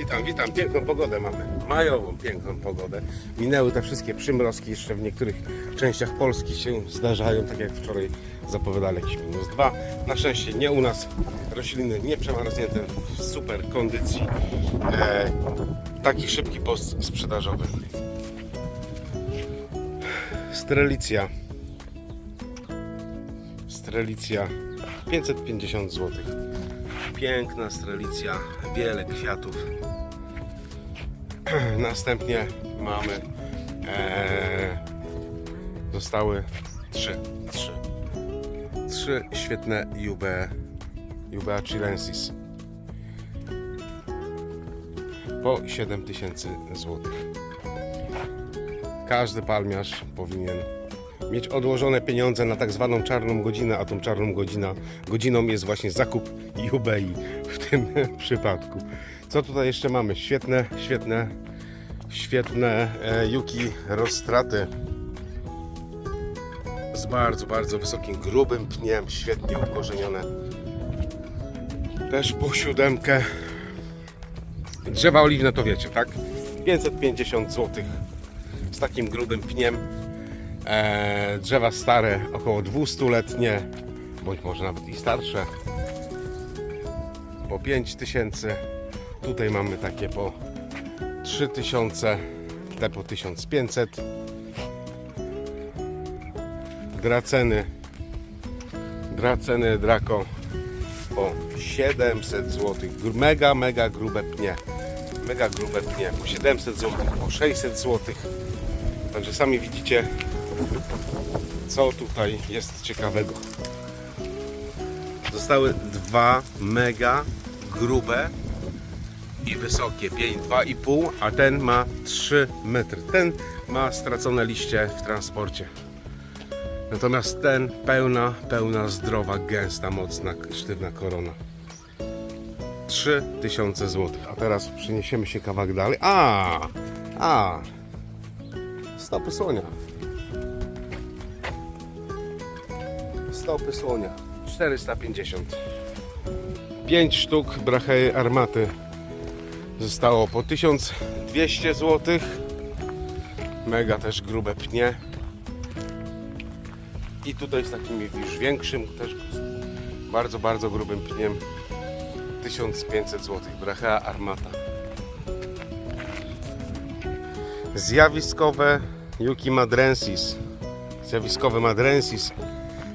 Witam, witam. Piękną pogodę mamy. Majową, piękną pogodę. Minęły te wszystkie przymrozki, jeszcze w niektórych częściach Polski się zdarzają, tak jak wczoraj zapowiadali jakieś minus dwa. Na szczęście nie u nas. Rośliny nie przemarznięte, w super kondycji. E, taki szybki post sprzedażowy. Strelicja. Strelicja 550 zł. Piękna strelicja, wiele kwiatów. Następnie mamy e, zostały trzy, trzy, trzy świetne Jube, Jubea chilensis po 7000 zł. Każdy palmiarz powinien mieć odłożone pieniądze na tak zwaną czarną godzinę, a tą czarną godzina, godziną jest właśnie zakup Jubei w tym przypadku. Co tutaj jeszcze mamy? Świetne, świetne, świetne e, Yuki rozstraty z bardzo, bardzo wysokim, grubym pniem, świetnie ukorzenione. Też po siódemkę. Drzewa oliwne to wiecie, tak? 550 zł z takim grubym pniem. E, drzewa stare, około 200-letnie, bądź może nawet i starsze. Po 5000. Tutaj mamy takie po 3000, te po 1500. Draceny. Draceny Draco po 700 zł. Mega, mega grube pnie. Mega grube pnie. Po 700 zł, po 600 zł. Także sami widzicie, co tutaj jest ciekawego. Zostały dwa mega grube i wysokie, 5, 2,5, a ten ma 3 metry. Ten ma stracone liście w transporcie. Natomiast ten pełna, pełna, zdrowa, gęsta, mocna, sztywna korona. 3000 zł. A teraz przeniesiemy się kawałek dalej. A, a, stopy słonia. Stopy słonia. 450. 5 sztuk brachei armaty zostało po 1200 zł. Mega też grube pnie. I tutaj z takim już większym, też bardzo, bardzo grubym pniem 1500 zł. Brachea armata. Zjawiskowe Yuki madrensis. Zjawiskowy madrensis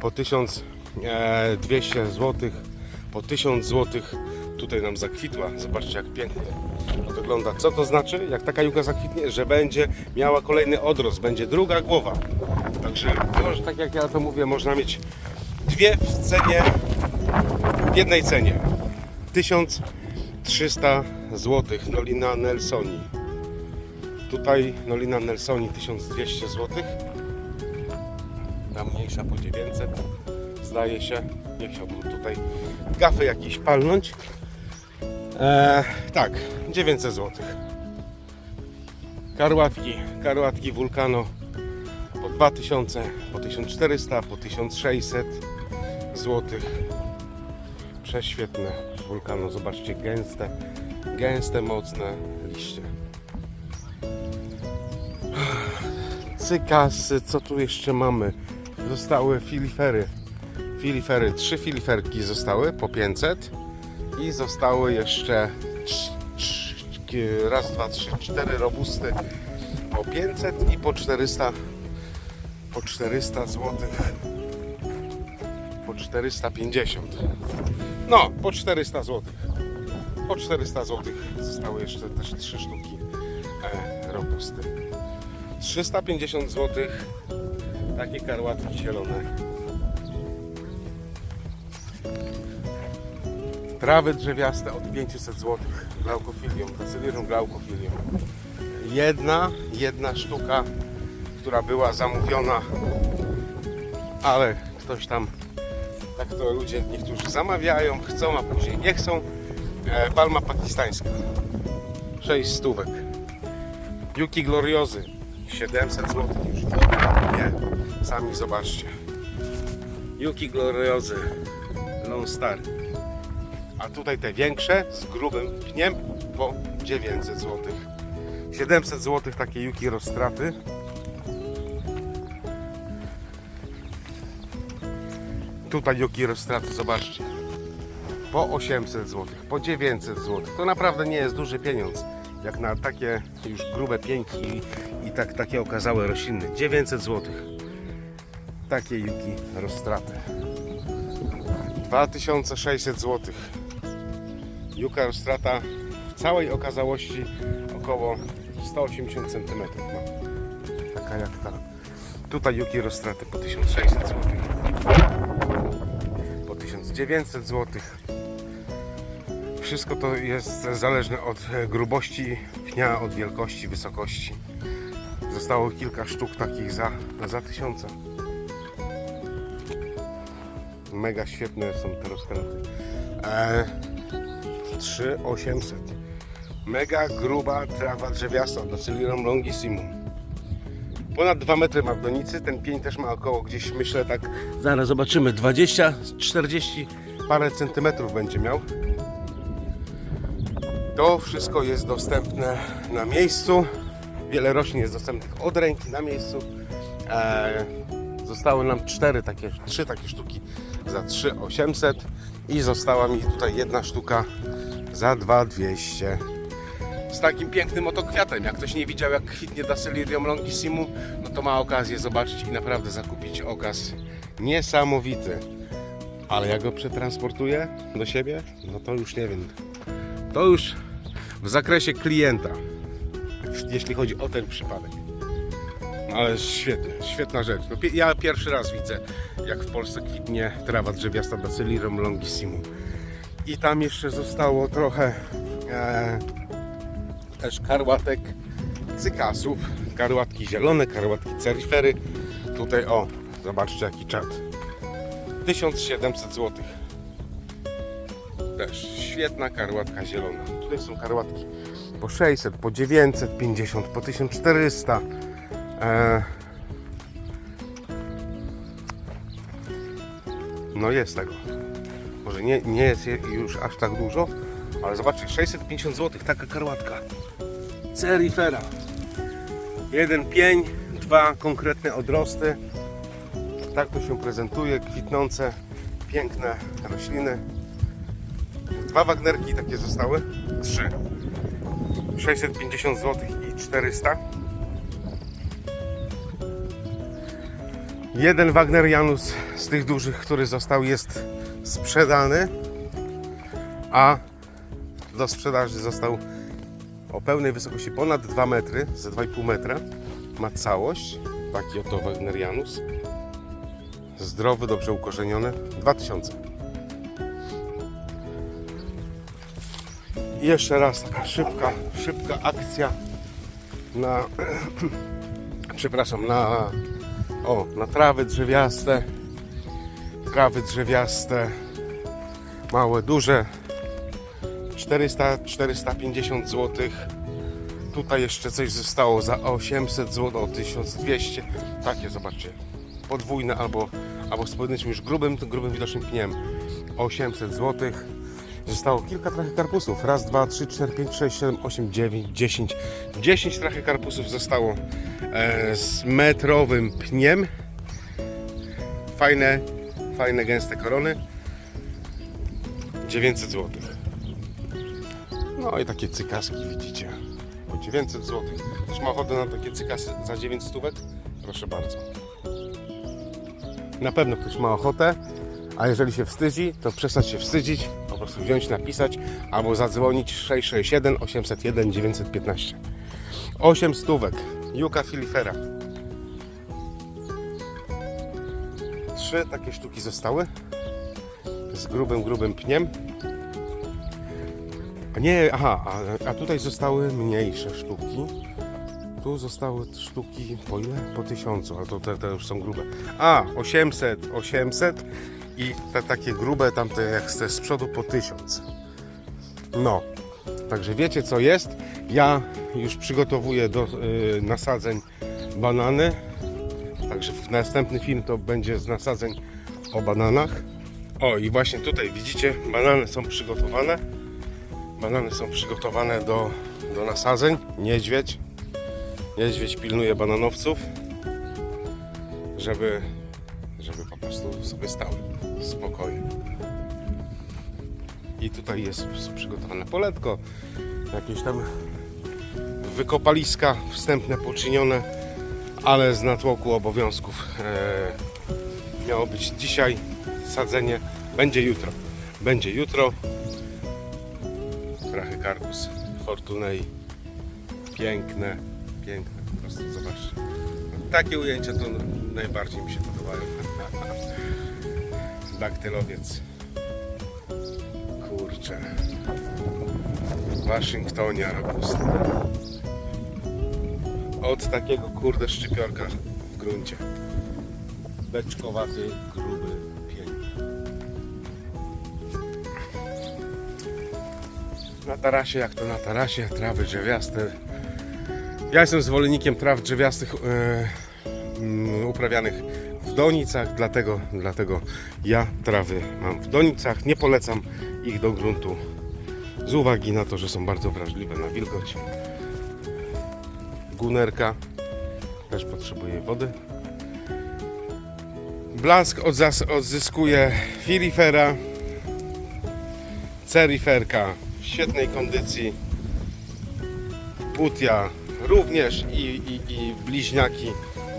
po 1200 zł, po 1000 zł. Tutaj nam zakwitła. Zobaczcie jak pięknie to wygląda. Co to znaczy? Jak taka juka zakwitnie, że będzie miała kolejny odrost, będzie druga głowa. Także może, tak jak ja to mówię, można mieć dwie w cenie, w jednej cenie. 1300 zł Nolina Nelsoni. Tutaj Nolina Nelsoni 1200 zł. Ta mniejsza po 900 zdaje się. Nie chciałbym tutaj gafy jakieś palnąć. Eee, tak, 900 zł. Karłatki, karłatki Vulcano po 2000, po 1400, po 1600 zł. Prześwietne Vulcano, zobaczcie, gęste, gęste, mocne liście. Cykasy, co tu jeszcze mamy? Zostały filifery. Filifery, trzy filiferki zostały po 500 i zostały jeszcze trz- raz, dwa, trzy, cztery robusty po 500 i po 400 po 400 zł po 450 no po 400 zł po 400 zł zostały jeszcze też trzy sztuki e, robusty. 350 zł takie karłatki zielone Trawy drzewiaste od 500 zł. Glaukofilium, Dacylirium glaukofilium. Jedna, jedna sztuka, która była zamówiona, ale ktoś tam, tak to ludzie niektórzy zamawiają, chcą, a później nie chcą. E, palma pakistańska. 6 stówek. Yuki Gloriozy. 700 zł już. Nie, sami zobaczcie. Yuki Gloriozy. Lone Star. A tutaj te większe z grubym pniem po 900 zł. 700 zł takie juki rozstraty. Tutaj juki rozstraty, zobaczcie. Po 800 zł, po 900 zł. To naprawdę nie jest duży pieniądz. Jak na takie już grube pięki i, tak, takie okazałe rośliny. 900 zł. Takie juki rozstraty. 2600 zł. Juka rozstrata w całej okazałości około 180 cm ma. Taka jak ta. Tutaj juki rozstraty po 1600 zł. Po 1900 zł. Wszystko to jest zależne od e, grubości pnia, od wielkości, wysokości. Zostało kilka sztuk takich za, za tysiące. Mega świetne są te rozstraty. E, 3800. Mega gruba trawa drzewiasta Docyllium longissimum. Ponad 2 metry ma w donicy, ten pień też ma około gdzieś myślę tak, zaraz zobaczymy, 20, 40 parę centymetrów będzie miał. To wszystko jest dostępne na miejscu. Wiele roślin jest dostępnych od ręki na miejscu. Eee, zostały nam cztery takie, trzy takie sztuki za 3800 i została mi tutaj jedna sztuka za 2200 z takim pięknym oto kwiatem. Jak ktoś nie widział jak kwitnie Dacylirium longissimu, no to ma okazję zobaczyć i naprawdę zakupić okaz niesamowity. Ale jak go przetransportuję do siebie, no to już nie wiem. To już w zakresie klienta, jeśli chodzi o ten przypadek. Ale świetnie, świetna rzecz. No, ja pierwszy raz widzę, jak w Polsce kwitnie trawa drzewiasta Bacillirium longissimum. I tam jeszcze zostało trochę e, też karłatek cykasów, karłatki zielone, karłatki cerifery. Tutaj o, zobaczcie jaki czat. 1700 zł. Też świetna karłatka zielona. Tutaj są karłatki po 600, po 950, po 1400. E, no jest tego. Może nie, nie jest je- już aż tak dużo, ale zobaczcie, 650 zł taka karłatka. Cerifera. Jeden pień, dwa konkretne odrosty. Tak to się prezentuje, kwitnące, piękne rośliny. Dwa wagnerki takie zostały. Trzy. 650 zł i 400. Jeden Wagner Janus z tych dużych, który został, jest sprzedany, a do sprzedaży został o pełnej wysokości ponad 2 metry, za 2,5 metra. Ma całość, taki oto Wagner Janus. Zdrowy, dobrze ukorzeniony. 2000. I jeszcze raz taka szybka, szybka akcja na, przepraszam, na, o, na trawy drzewiaste, trawy drzewiaste, małe, duże, 400-450 zł. Tutaj jeszcze coś zostało za 800 zł, o 1200. Takie zobaczcie, podwójne albo, albo z pojedynczym już grubym, grubym widocznym pniem. 800 zł. Zostało kilka trachy karpusów. Raz, dwa, trzy, cztery, pięć, sześć, siedem, osiem, dziewięć, dziesięć. Dziesięć trachy karpusów zostało e, z metrowym pniem. Fajne, fajne, gęste korony. 900 zł. No i takie cykaski widzicie. Po 900 zł. Ktoś ma ochotę na takie cykasy za 900 stówek? Proszę bardzo. Na pewno ktoś ma ochotę, a jeżeli się wstydzi, to przestać się wstydzić, po prostu wziąć, napisać albo zadzwonić 667 801 915. 8 stówek. Juka filifera. Trzy takie sztuki zostały z grubym, grubym pniem. A nie, aha, a, a tutaj zostały mniejsze sztuki. Tu zostały sztuki po ile? Po tysiącu, ale to te, te już są grube. A, 800, 800 i te takie grube, tamte jak z, z przodu po 1000. No, także wiecie co jest. Ja już przygotowuję do y, nasadzeń banany. Także w następny film to będzie z nasadzeń o bananach. O i właśnie tutaj widzicie, banany są przygotowane. Banany są przygotowane do, do nasadzeń. Niedźwiedź. Niedźwiedź pilnuje bananowców, żeby, sobie stały w spokoju. I tutaj jest przygotowane poletko, jakieś tam wykopaliska wstępne poczynione, ale z natłoku obowiązków e, miało być dzisiaj sadzenie, będzie jutro. Będzie jutro. Krachy Karkus Fortunei. Piękne, piękne po prostu, zobaczcie. Takie ujęcia to najbardziej mi się podobają. Daktylowiec. Kurczę. W Waszyngtonie Arabusty. Od takiego kurde szczypiorka w gruncie. Beczkowaty, gruby pień. Na tarasie, jak to na tarasie, trawy drzewiaste. Ja jestem zwolennikiem traw drzewiastych mm, uprawianych donicach, dlatego, dlatego ja trawy mam w donicach. Nie polecam ich do gruntu z uwagi na to, że są bardzo wrażliwe na wilgoć. Gunerka też potrzebuje wody. Blask odzyskuje filifera. Ceriferka w świetnej kondycji. Butia również i, i, i bliźniaki.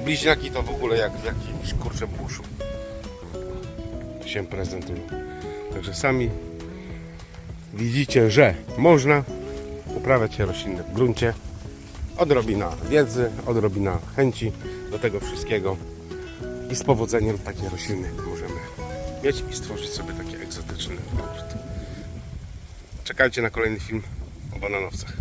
Bliźniaki to w ogóle jak w jakimś kurczę buszu się prezentują. Także sami widzicie, że można uprawiać rośliny w gruncie. Odrobina wiedzy, odrobina chęci do tego wszystkiego i z powodzeniem takie rośliny możemy mieć i stworzyć sobie taki egzotyczny ogród. Czekajcie na kolejny film o bananowcach.